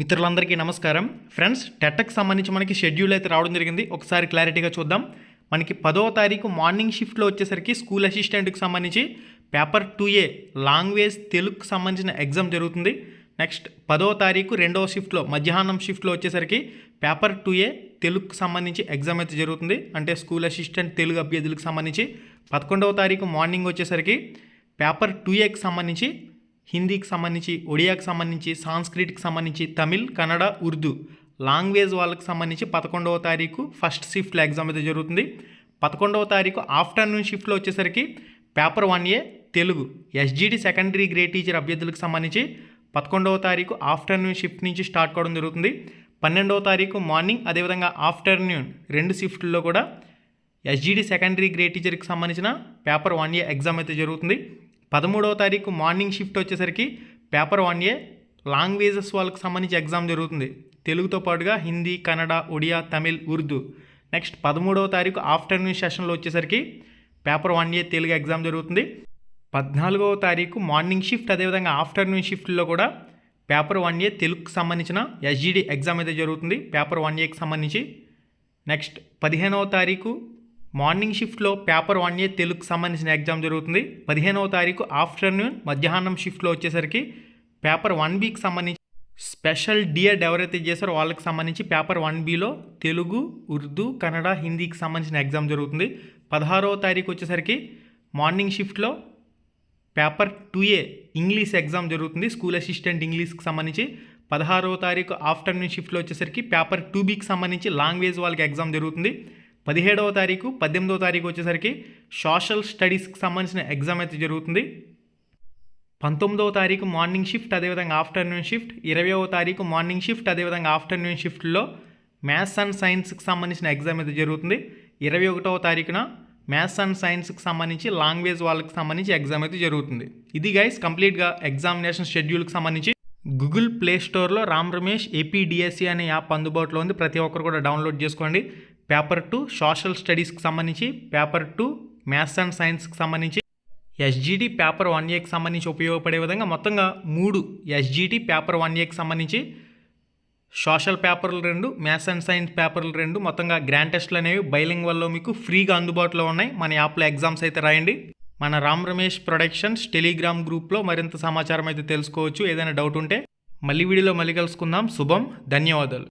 మిత్రులందరికీ నమస్కారం. ఫ్రెండ్స్ టెట్కి సంబంధించి మనకి షెడ్యూల్ అయితే రావడం జరిగింది. ఒకసారి క్లారిటీగా చూద్దాం. మనకి పదవ తారీఖు మార్నింగ్ షిఫ్ట్లో వచ్చేసరికి స్కూల్ అసిస్టెంట్కి సంబంధించి పేపర్ టూ ఏ లాంగ్వేజ్ తెలుగుకి సంబంధించిన ఎగ్జామ్ జరుగుతుంది. నెక్స్ట్ పదవ తారీఖు రెండవ షిఫ్ట్లో మధ్యాహ్నం షిఫ్ట్లో వచ్చేసరికి పేపర్ టూ ఏ తెలుగుకు సంబంధించి ఎగ్జామ్ అయితే జరుగుతుంది. అంటే స్కూల్ అసిస్టెంట్ తెలుగు అభ్యర్థులకు సంబంధించి పదకొండవ తారీఖు మార్నింగ్ వచ్చేసరికి పేపర్ టూ ఏకి సంబంధించి హిందీకి సంబంధించి ఒడియాకి సంబంధించి సాంస్క్రిట్కి సంబంధించి తమిళ్ కన్నడ ఉర్దూ లాంగ్వేజ్ వాళ్ళకి సంబంధించి పదకొండవ తారీఖు ఫస్ట్ షిఫ్ట్లో ఎగ్జామ్ అయితే జరుగుతుంది. పదకొండవ తారీఖు ఆఫ్టర్నూన్ షిఫ్ట్లో వచ్చేసరికి paper one A Telugu SGD secondary grade teacher అభ్యర్థులకు సంబంధించి పదకొండవ తారీఖు ఆఫ్టర్నూన్ షిఫ్ట్ నుంచి స్టార్ట్ కావడం జరుగుతుంది. పన్నెండవ తారీఖు మార్నింగ్ అదేవిధంగా ఆఫ్టర్నూన్ రెండు షిఫ్ట్లో కూడా ఎస్జీడి సెకండరీ గ్రేడ్ టీచర్కి సంబంధించిన పేపర్ వన్ ఏ ఎగ్జామ్ అయితే జరుగుతుంది. పదమూడవ తారీఖు మార్నింగ్ షిఫ్ట్ వచ్చేసరికి పేపర్ వన్ ఏ లాంగ్వేజెస్ వాళ్ళకి సంబంధించి ఎగ్జామ్ జరుగుతుంది. తెలుగుతో పాటుగా హిందీ కన్నడ ఒడియా తమిళ్ ఉర్దూ. నెక్స్ట్ పదమూడవ తారీఖు ఆఫ్టర్నూన్ సెషన్లో వచ్చేసరికి paper one A Telugu exam జరుగుతుంది. పద్నాలుగవ తారీఖు మార్నింగ్ షిఫ్ట్ అదేవిధంగా ఆఫ్టర్నూన్ షిఫ్ట్లో కూడా పేపర్ వన్ ఏ తెలుగుకి సంబంధించిన ఎస్జీడీ ఎగ్జామ్ అయితే జరుగుతుంది. పేపర్ వన్ ఏకి సంబంధించి. నెక్స్ట్ పదిహేనవ తారీఖు మార్నింగ్ షిఫ్ట్లో పేపర్ వన్ ఏ తెలుగుకు సంబంధించిన ఎగ్జామ్ జరుగుతుంది. పదిహేనవ తారీఖు ఆఫ్టర్నూన్ మధ్యాహ్నం షిఫ్ట్లో వచ్చేసరికి పేపర్ వన్ బీకి సంబంధించి స్పెషల్ డిఎడ్ ఎవరైతే చేశారో వాళ్ళకి సంబంధించి పేపర్ వన్ బీలో తెలుగు ఉర్దూ కన్నడ హిందీకి సంబంధించిన ఎగ్జామ్ జరుగుతుంది. పదహారవ తారీఖు వచ్చేసరికి మార్నింగ్ షిఫ్ట్లో paper two A English exam జరుగుతుంది. స్కూల్ అసిస్టెంట్ ఇంగ్లీష్కి సంబంధించి పదహారవ తారీఖు ఆఫ్టర్నూన్ షిఫ్ట్లో వచ్చేసరికి పేపర్ టూ బీకి సంబంధించి లాంగ్వేజ్ వాళ్ళకి ఎగ్జామ్ జరుగుతుంది. పదిహేడవ తారీఖు పద్దెనిమిదవ తారీఖు వచ్చేసరికి సోషల్ స్టడీస్కి సంబంధించిన ఎగ్జామ్ అయితే జరుగుతుంది. పంతొమ్మిదవ తారీఖు మార్నింగ్ షిఫ్ట్ అదేవిధంగా ఆఫ్టర్నూన్ షిఫ్ట్ ఇరవయవ తారీఖు మార్నింగ్ షిఫ్ట్ అదేవిధంగా ఆఫ్టర్నూన్ షిఫ్ట్లో మ్యాథ్స్ అండ్ సైన్స్కి సంబంధించిన ఎగ్జామ్ అయితే జరుగుతుంది. ఇరవై ఒకటవ తారీఖున మ్యాథ్స్ అండ్ సైన్స్కి సంబంధించి లాంగ్వేజ్ వాళ్ళకి సంబంధించి ఎగ్జామ్ అయితే జరుగుతుంది. ఇది గైస్ కంప్లీట్గా ఎగ్జామినేషన్ షెడ్యూల్కి సంబంధించి. గూగుల్ ప్లే స్టోర్లో రామ్ రమేష్ ఏపీడిఎస్సి అనే యాప్ అందుబాటులో ఉంది. ప్రతి ఒక్కరు కూడా డౌన్లోడ్ చేసుకోండి. పేపర్ టూ సోషల్ స్టడీస్కి సంబంధించి పేపర్ టూ మ్యాథ్స్ అండ్ సైన్స్కి సంబంధించి ఎస్జీటీ పేపర్ వన్ ఏకి సంబంధించి ఉపయోగపడే విధంగా మొత్తంగా మూడు ఎస్జీటీ పేపర్ వన్ ఏకి సంబంధించి సోషల్ పేపర్లు రెండు మ్యాథ్స్ అండ్ సైన్స్ పేపర్లు రెండు మొత్తంగా గ్రాండ్ టెస్ట్లు అనేవి బైలింగ్ వల్ల మీకు ఫ్రీగా అందుబాటులో ఉన్నాయి. మన యాప్లో ఎగ్జామ్స్ అయితే రాయండి. మన రామ్ రమేష్ ప్రొడక్షన్స్ టెలిగ్రామ్ గ్రూప్లో మరింత సమాచారం అయితే తెలుసుకోవచ్చు. ఏదైనా డౌట్ ఉంటే మళ్ళీ వీడియోలో మళ్ళీ కలుసుకుందాం. శుభం ధన్యవాదాలు.